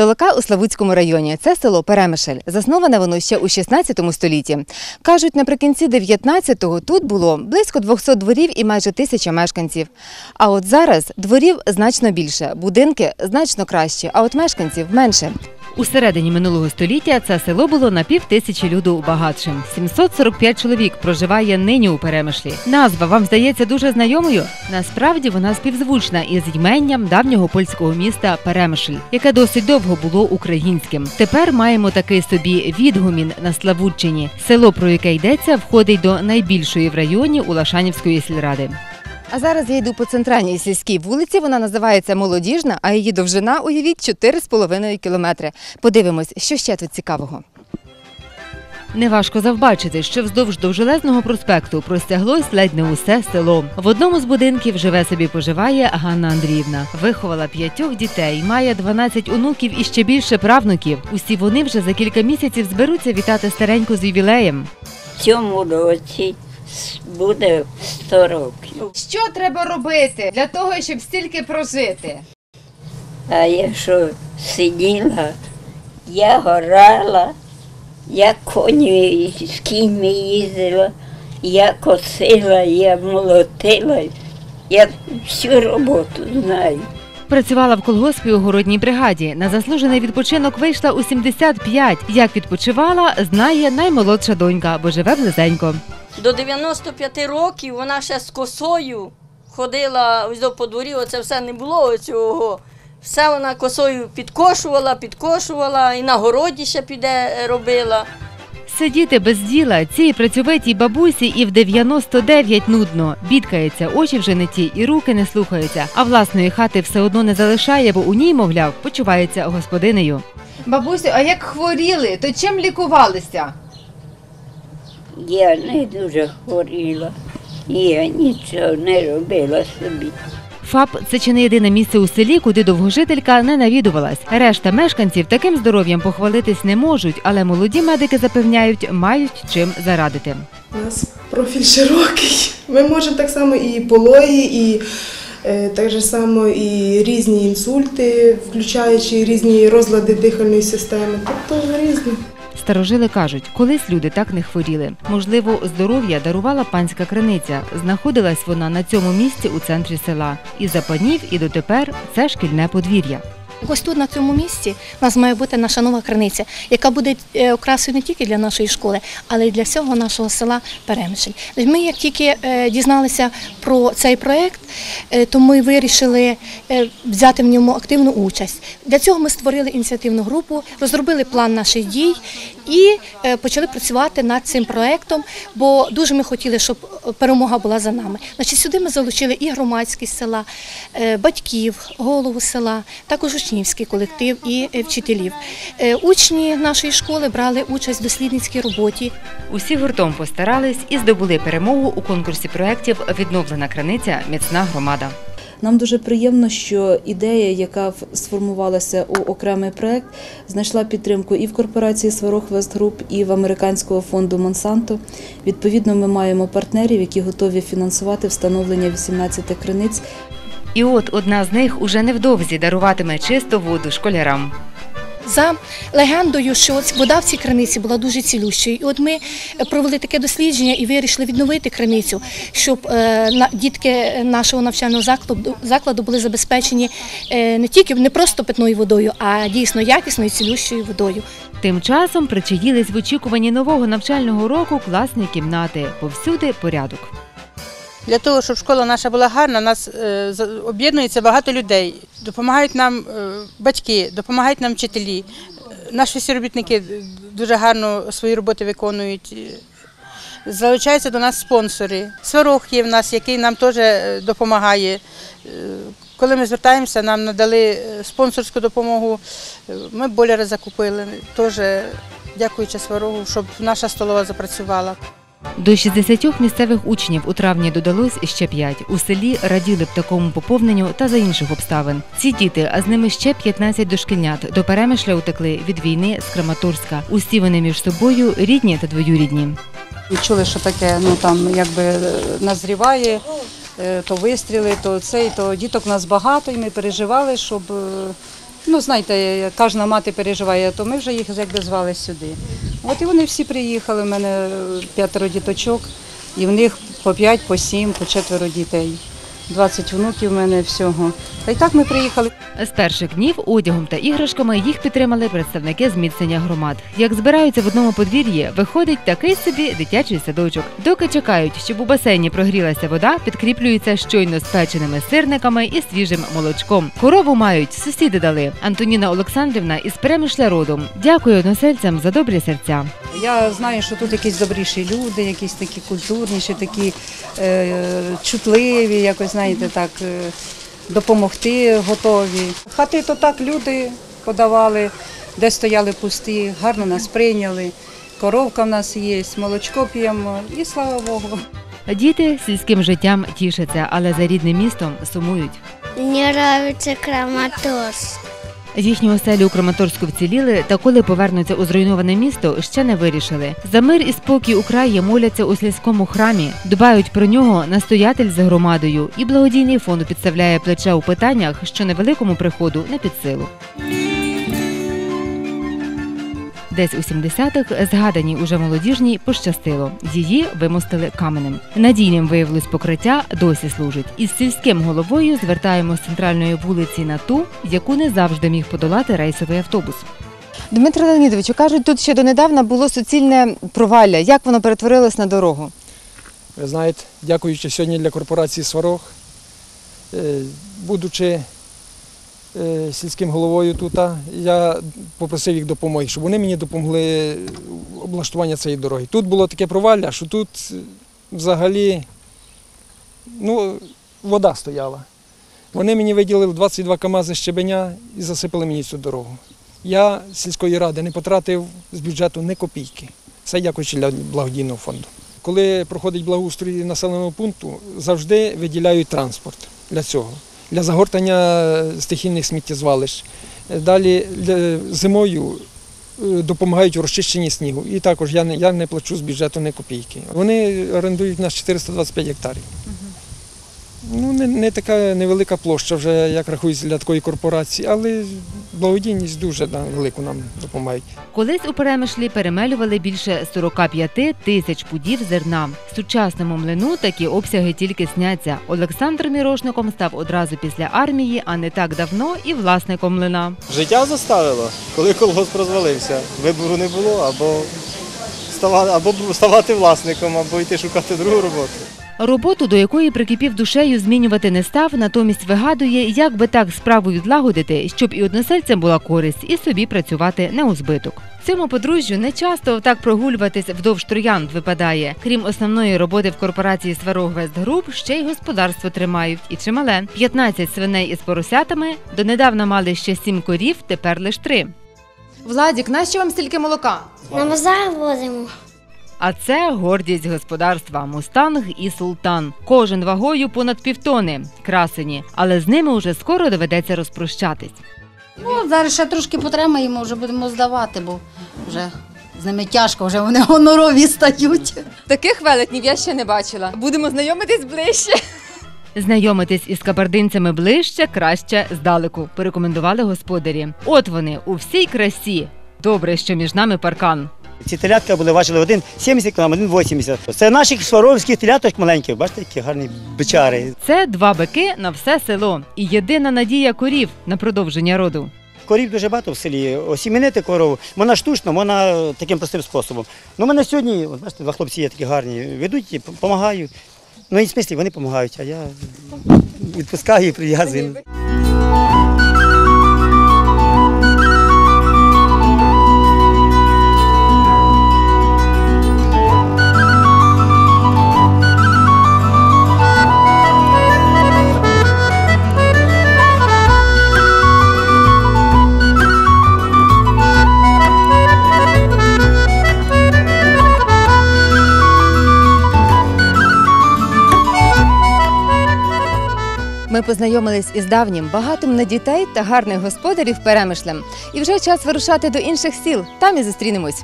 Толока у Славутському районі. Це село Перемишель. Засноване воно ще у 16 столітті. Кажуть, наприкінці 19-го тут було близько 200 дворів і майже тисяча мешканців. А от зараз дворів значно більше, будинки значно кращі, а от мешканців менше. У середині минулого століття це село було на пів тисячі люду багатшим. 745 чоловік проживає нині у Перемишлі. Назва вам здається дуже знайомою. Насправді вона співзвучна із йменням давнього польського міста Перемишль, яке досить довго було українським. Тепер маємо такий собі відгумін на Славутчині. Село, про яке йдеться, входить до найбільшої в районі Улашанівської сільради. А зараз я йду по центральній сільській вулиці. Вона називається Молодіжна, а її довжина, уявіть, 4,5 кілометри. Подивимось, що ще тут цікавого. Неважко завбачити, що вздовж довжелезного проспекту простяглось ледь не усе село. В одному з будинків живе собі поживає Ганна Андріївна. Виховала п'ятьох дітей, має 12 онуків і ще більше правнуків. Усі вони вже за кілька місяців зберуться вітати стареньку з ювілеєм. В цьому році буде 100 років. Що треба робити для того, щоб стільки прожити? А я що сиділа, я горала, я коні з кіньми їздила, я косила, я молотила, я всю роботу знаю. Працювала в колгоспі у городній бригаді. На заслужений відпочинок вийшла у 75. Як відпочивала, знає наймолодша донька, бо живе близенько. До 95 років вона ще з косою ходила ось до подворі, оце все не було цього. Все вона косою підкошувала, підкошувала і на городі ще піде е, робила. Сидіти без діла цій працьовитій бабусі і в 99 нудно. Бідкається, очі вже не ті, і руки не слухаються. А власної хати все одно не залишає, бо у ній, мовляв, почувається господинею. Бабусю, а як хворіли, то чим лікувалися? Я не дуже хворіла, я нічого не робила собі. ФАП це чи не єдине місце у селі, куди довгожителька не навідувалась. Решта мешканців таким здоров'ям похвалитись не можуть, але молоді медики запевняють, мають чим зарадити. У нас профіль широкий. Ми можемо так само і пологи, і е, так же само і різні інсульти, включаючи різні розлади дихальної системи. Тобто різні. Старожили кажуть, колись люди так не хворіли. Можливо, здоров'я дарувала панська криниця. Знаходилась вона на цьому місці у центрі села. І за панів, і дотепер це шкільне подвір'я. Ось тут, на цьому місці, у нас має бути наша нова криниця, яка буде е, окрасою не тільки для нашої школи, але й для всього нашого села Перемишль. Ми, як тільки е, дізналися про цей проєкт, е, то ми вирішили взяти в ньому активну участь. Для цього ми створили ініціативну групу, розробили план наших дій і почали працювати над цим проєктом, бо дуже ми хотіли, щоб перемога була за нами. Значить, сюди ми залучили і громадськість села, батьків, голову села, також учнівський колектив і е, вчителів. Е, Учні нашої школи брали участь в дослідницькій роботі. Усі гуртом постарались і здобули перемогу у конкурсі проєктів Відновлена криниця Міцна громада. Нам дуже приємно, що ідея, яка сформувалася у окремий проект, знайшла підтримку і в корпорації Сварог Вестгруп, і в американського фонду Монсанто. Відповідно, ми маємо партнерів, які готові фінансувати встановлення 18 криниць І от одна з них уже невдовзі даруватиме чисту воду школярам. За легендою, що вода в цій криниці була дуже цілющою. І от ми е, провели таке дослідження і вирішили відновити криницю, щоб е, дітки нашого навчального закладу, закладу були забезпечені е, не тільки не просто питною водою, а дійсно якісною цілющою водою. Тим часом причаїлись в очікуванні нового навчального року класні кімнати. Повсюди порядок. Для того, щоб школа наша була гарна, нас е, об'єднується багато людей. Допомагають нам е, батьки, допомагають нам вчителі. Е, Наші всі робітники дуже гарно свої роботи виконують. Залучаються до нас спонсори. Сварог є в нас, який нам теж допомагає. Коли ми звертаємося, нам надали спонсорську допомогу. Ми боляри закупили, теж дякуючи Сварогу, щоб наша столова запрацювала. До 60 місцевих учнів у травні додалось ще 5. У селі раділи б такому поповненню та за інших обставин. Ці діти, а з ними ще 15 дошкільнят, до перемишля утекли від війни з Краматорська. Усі вони між собою рідні та двоюрідні. Чули, що таке ну там якби е, назріває, е, то вистріли, то цей, то діток нас багато, і ми переживали, щоб е, Ну, знаєте, кожна мати переживає, то ми вже їх якби звали сюди. От і вони всі приїхали, в мене п'ятеро діточок, і в них по п'ять, по сім, по четверо дітей. 20 внуків в мене всього. Та й так ми приїхали. З перших днів одягом та іграшками їх підтримали представники зміцнення громад. Як збираються в одному подвір'ї, виходить такий собі дитячий садочок. Доки чекають, щоб у басейні прогрілася вода, підкріплюються щойно спеченими сирниками і свіжим молочком. Корову мають, сусіди дали. Антоніна Олександрівна із перемишля родом. Дякую односельцям за добрі серця. Я знаю, що тут якісь добріші люди, якісь такі культурніші, такі е, чутливі, якось знаєте, так е, допомогти готові. Хати то так люди подавали, де стояли пусті, гарно нас прийняли. Коровка в нас є, молочко п'ємо і слава Богу. Діти сільським життям тішаться, але за рідним містом сумують. Мені подобається Краматорськ. Їхню оселі у Краматорську вціліли, та коли повернуться у зруйноване місто, ще не вирішили. За мир і спокій у краї моляться у сільському храмі, дбають про нього настоятель за громадою, і благодійний фонд підставляє плече у питаннях, що невеликому приходу не під силу. Десь у 70-х згаданій уже молодіжній пощастило. Її вимостили каменем. Надійним виявилось покриття, досі служить. Із сільським головою звертаємо з центральної вулиці на ту, яку не завжди міг подолати рейсовий автобус. Дмитро Леонідовичу, кажуть, тут ще донедавна було суцільне провалля. Як воно перетворилось на дорогу? Ви знаєте, дякуючи сьогодні для корпорації Сварог, е, будучи сільським головою тут, я попросив їх допомоги, щоб вони мені допомогли в облаштуванні цієї дороги. Тут було таке провалля, що тут е, взагалі ну, вода стояла. Вони мені виділили 22 КАМАЗи щебеня і засипали мені цю дорогу. Я з сільської ради не потратив з бюджету ні копійки. Це дякуючи для благодійного фонду. Коли проходить благоустрій населеного пункту, завжди виділяють транспорт для цього, для загортання стихійних сміттєзвалищ. Далі зимою е, допомагають у розчищенні снігу. І також я не, я не плачу з бюджету ні копійки. Вони орендують нас 425 гектарів. Ну, не, не така невелика площа вже, як рахується для такої корпорації, але благодійність дуже да, велику нам допомагають. Колись у перемишлі перемелювали більше 45 тисяч пудів зерна. Сучасному млину такі обсяги тільки сняться. Олександр Мірошником став одразу після армії, а не так давно і власником млина. Життя заставило, коли колгосп розвалився. Вибору не було, або ставати, або ставати власником, або йти шукати другу роботу. Роботу, до якої прикипів душею, змінювати не став, натомість вигадує, як би так справу відлагодити, щоб і односельцям була користь, і собі працювати не у збиток. Цьому подружжю не часто так прогулюватись вдовж троянд випадає. Крім основної роботи в корпорації Сварог Вестгруп, ще й господарство тримають і чимале. 15 свиней із поросятами, донедавна мали ще 7 корів, тепер лиш 3. Владік, нащо вам стільки молока? На базар возимо. А це гордість господарства Мустанг і Султан. Кожен вагою понад півтони. Красені, але з ними уже скоро доведеться розпрощатись. Ну, зараз ще трошки потримаємо, вже будемо здавати, бо вже з ними тяжко, вже вони гонорові стають. Таких велетнів я ще не бачила. Будемо знайомитись ближче. Знайомитись із кабардинцями ближче, краще здалеку, порекомендували господарі. От вони у всій красі. Добре, що між нами паркан. Ці телятка були, бачили, один 70 кг, один 80. Це наших сваровських теляток маленьких, бачите, які гарні бичари. Це два бики на все село і єдина надія корів на продовження роду. Корів дуже багато в селі. Осімінити корову, вона штучно, вона таким простим способом. Ну, мене сьогодні, от бачите, два хлопці є такі гарні, ведуть, допомагаю. Ну, і в смислі, вони допомагають, а я відпускаю і прив'язую. Ми познайомились із давнім, багатим на дітей та гарних господарів перемишлем. І вже час вирушати до інших сіл. Там і зустрінемось.